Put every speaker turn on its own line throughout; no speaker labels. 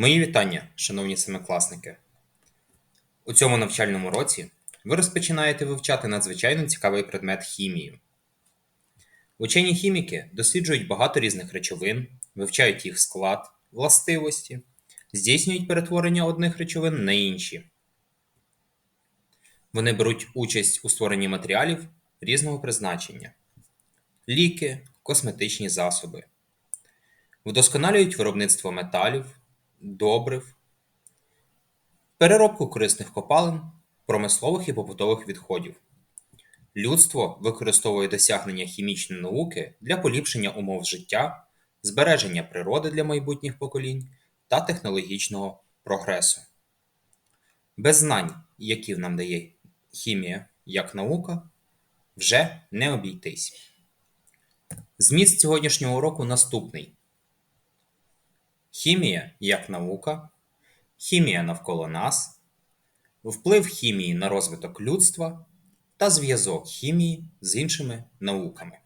Мої вітання, шановні семикласники. У цьому навчальному році ви розпочинаєте вивчати надзвичайно цікавий предмет хімію. Учені хіміки досліджують багато різних речовин, вивчають їх склад, властивості, здійснюють перетворення одних речовин на інші. Вони беруть участь у створенні матеріалів різного призначення: ліки, косметичні засоби, вдосконалюють виробництво металів, добрив, переробку корисних копалин, промислових і побутових відходів. Людство використовує досягнення хімічної науки для поліпшення умов життя, збереження природи для майбутніх поколінь та технологічного прогресу. Без знань, які нам дає хімія як наука, вже не обійтись. Зміст сьогоднішнього уроку наступний: Хімія як наука, хімія навколо нас, вплив хімії на розвиток людства та зв'язок хімії з іншими науками.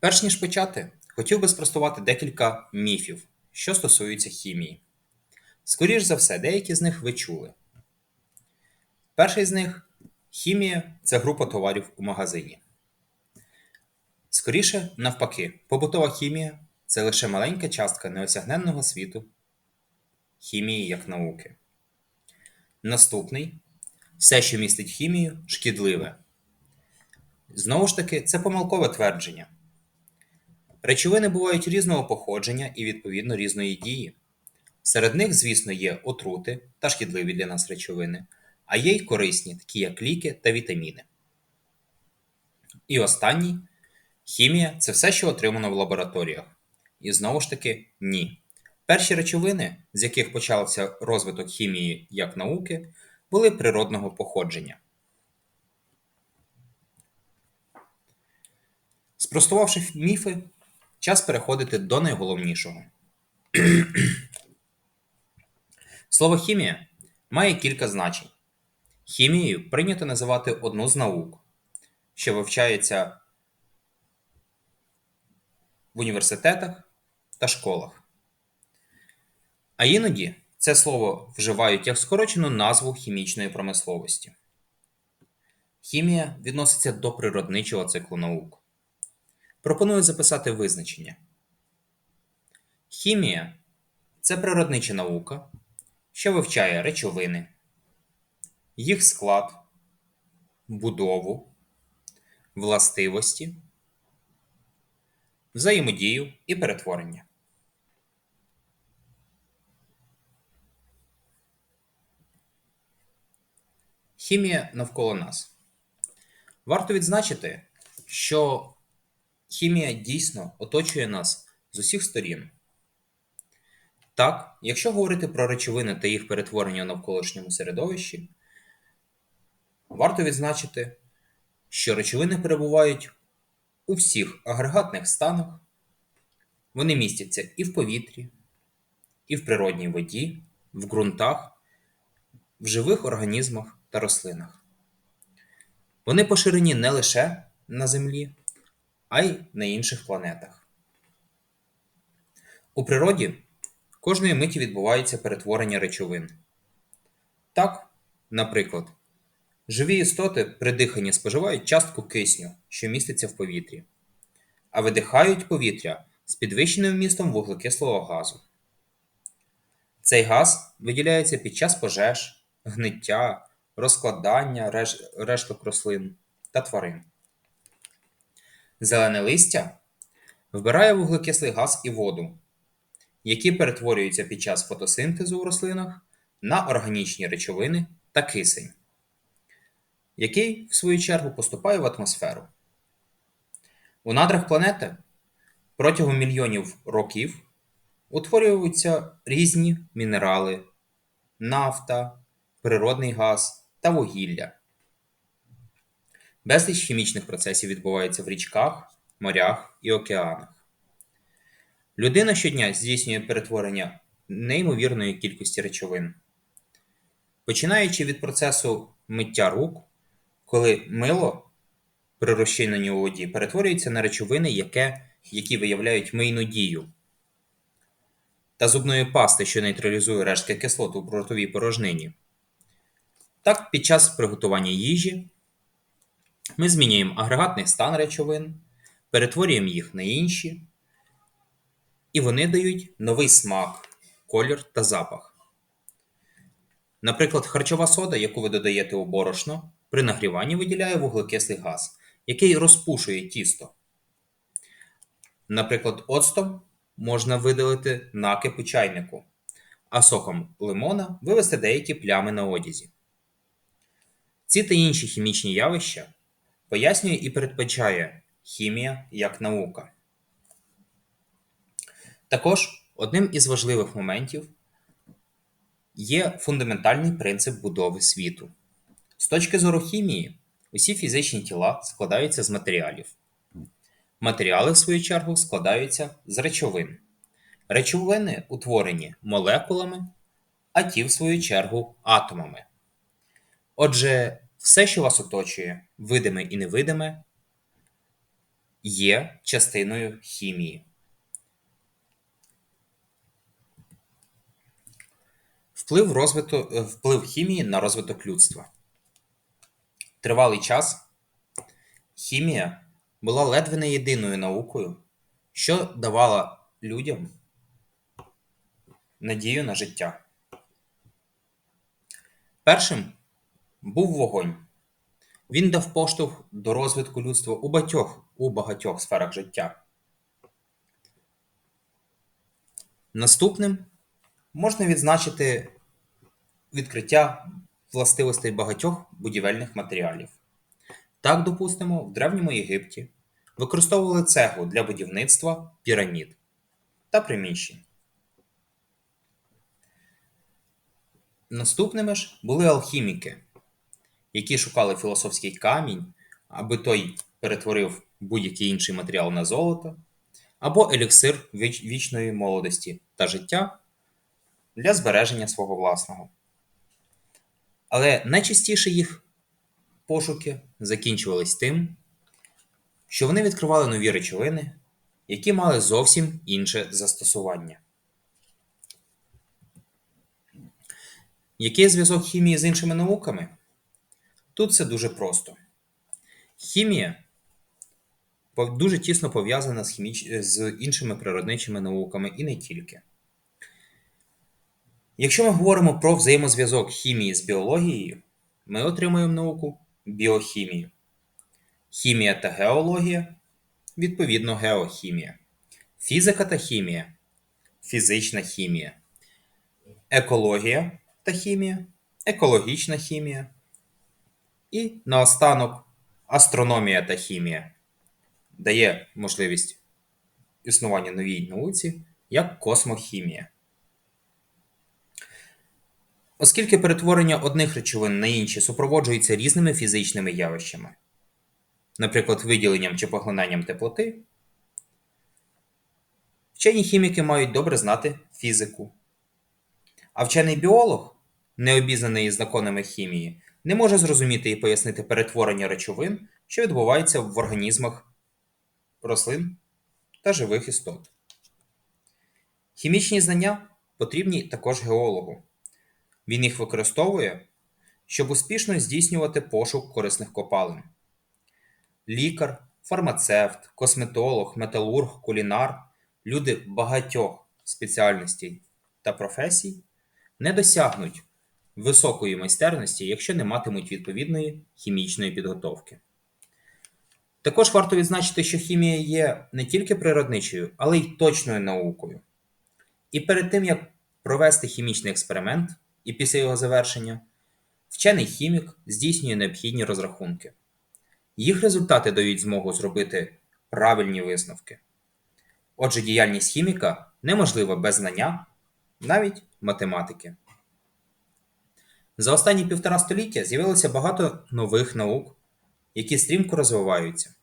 Перш ніж почати, хотів би спростувати декілька міфів, що стосуються хімії. Скоріш за все, деякі з них ви чули. Перший з них хімія це група товарів у магазині. Скоріше, навпаки, побутова хімія це лише маленька частка неосягненного світу хімії як науки. Наступний все, що містить хімію, шкідливе. Знову ж таки, це помилкове твердження. Речовини бувають різного походження і, відповідно, різної дії. Серед них, звісно, є отрути та шкідливі для нас речовини, а є й корисні, такі як ліки та вітаміни. І останній хімія це все, що отримано в лабораторіях. І знову ж таки, ні. Перші речовини, з яких почався розвиток хімії як науки, були природного походження. Спростувавши міфи, час переходити до найголовнішого. Слово хімія має кілька значень. Хімією прийнято називати одну з наук, що вивчається в університетах та школах. А іноді це слово вживають як скорочену назву хімічної промисловості. Хімія відноситься до природничого циклу наук. Пропоную записати визначення. Хімія це природнича наука, що вивчає речовини, їх склад, будову, властивості, взаємодію і перетворення. Хімія навколо нас. Варто відзначити, що хімія дійсно оточує нас з усіх сторін. Так, якщо говорити про речовини та їх перетворення в навколишньому середовищі, варто відзначити, що речовини перебувають у всіх агрегатних станах, вони містяться і в повітрі, і в природній воді, в ґрунтах, в живих організмах та рослинах. Вони поширені не лише на Землі, а й на інших планетах. У природі кожної миті відбувається перетворення речовин. Так, наприклад, живі істоти при диханні споживають частку кисню, що міститься в повітрі, а видихають повітря з підвищеним вмістом вуглекислого газу. Цей газ виділяється під час пожеж, гниття, розкладання решток рослин та тварин. Зелене листя вбирає вуглекислий газ і воду, які перетворюються під час фотосинтезу у рослинах на органічні речовини та кисень, який, в свою чергу, поступає в атмосферу. У надрах планети протягом мільйонів років утворюються різні мінерали, нафта, природний газ та вугілля. Безліч хімічних процесів відбувається в річках, морях і океанах. Людина щодня здійснює перетворення неймовірної кількості речовин. Починаючи від процесу миття рук, коли мило при розчиненні у воді перетворюється на речовини, яке, які виявляють мийну дію. та зубної пасти, що нейтралізує рештки кислот у ротовій порожнині. Так, під час приготування їжі ми змінюємо агрегатний стан речовин, перетворюємо їх на інші, і вони дають новий смак, колір та запах. Наприклад, харчова сода, яку ви додаєте у борошно, при нагріванні виділяє вуглекислий газ, який розпушує тісто. Наприклад, оцтом можна видалити накип у чайнику, а соком лимона вивести деякі плями на одязі. Ці та інші хімічні явища пояснює і передбачає хімія як наука. Також одним із важливих моментів є фундаментальний принцип будови світу. З точки зору хімії, усі фізичні тіла складаються з матеріалів. Матеріали, в свою чергу, складаються з речовин. Речовини утворені молекулами, а ті, в свою чергу, атомами. Отже, все, що вас оточує, видиме і невидиме, є частиною хімії. Вплив, розвиту, е, вплив хімії на розвиток людства. Тривалий час хімія була ледве не єдиною наукою, що давала людям надію на життя. Першим був вогонь. Він дав поштовх до розвитку людства у багатьох, у багатьох сферах життя. Наступним можна відзначити відкриття властивостей багатьох будівельних матеріалів. Так, допустимо, в Древньому Єгипті використовували цеглу для будівництва пірамід та приміщень. Наступними ж були алхіміки, які шукали філософський камінь, аби той перетворив будь-який інший матеріал на золото, або еліксир віч- вічної молодості та життя для збереження свого власного. Але найчастіше їх пошуки закінчувались тим, що вони відкривали нові речовини, які мали зовсім інше застосування. Який зв'язок хімії з іншими науками? Тут все дуже просто. Хімія дуже тісно пов'язана з, хіміч... з іншими природничими науками і не тільки. Якщо ми говоримо про взаємозв'язок хімії з біологією, ми отримуємо науку біохімію. Хімія та геологія відповідно геохімія. Фізика та хімія фізична хімія. Екологія та хімія екологічна хімія. І наостанок астрономія та хімія дає можливість існування новій науці як космохімія. Оскільки перетворення одних речовин на інші супроводжується різними фізичними явищами, наприклад, виділенням чи поглинанням теплоти, вчені хіміки мають добре знати фізику. А вчений біолог, не обізнаний із законами хімії, не може зрозуміти і пояснити перетворення речовин, що відбуваються в організмах рослин та живих істот. Хімічні знання потрібні також геологу. Він їх використовує, щоб успішно здійснювати пошук корисних копалин. Лікар, фармацевт, косметолог, металург, кулінар люди багатьох спеціальностей та професій не досягнуть високої майстерності, якщо не матимуть відповідної хімічної підготовки. Також варто відзначити, що хімія є не тільки природничою, але й точною наукою. І перед тим, як провести хімічний експеримент і після його завершення, вчений хімік здійснює необхідні розрахунки. Їх результати дають змогу зробити правильні висновки. Отже, діяльність хіміка неможлива без знання, навіть математики. За останні півтора століття з'явилося багато нових наук, які стрімко розвиваються.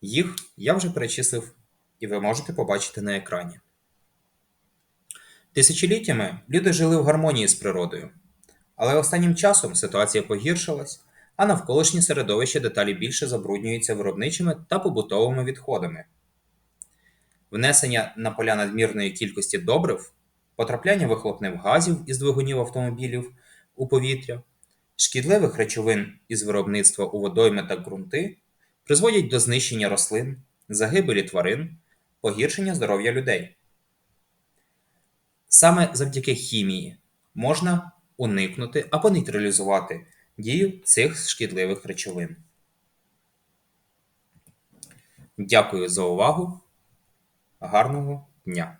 Їх я вже перечислив, і ви можете побачити на екрані. Тисячоліттями люди жили в гармонії з природою, але останнім часом ситуація погіршилась, а навколишнє середовище деталі більше забруднюється виробничими та побутовими відходами. внесення на поля надмірної кількості добрив, потрапляння вихлопних газів із двигунів автомобілів у повітря, шкідливих речовин із виробництва у водойми та ґрунти призводять до знищення рослин, загибелі тварин, погіршення здоров'я людей. Саме завдяки хімії можна уникнути або нейтралізувати дію цих шкідливих речовин. Дякую за увагу. Гарного дня!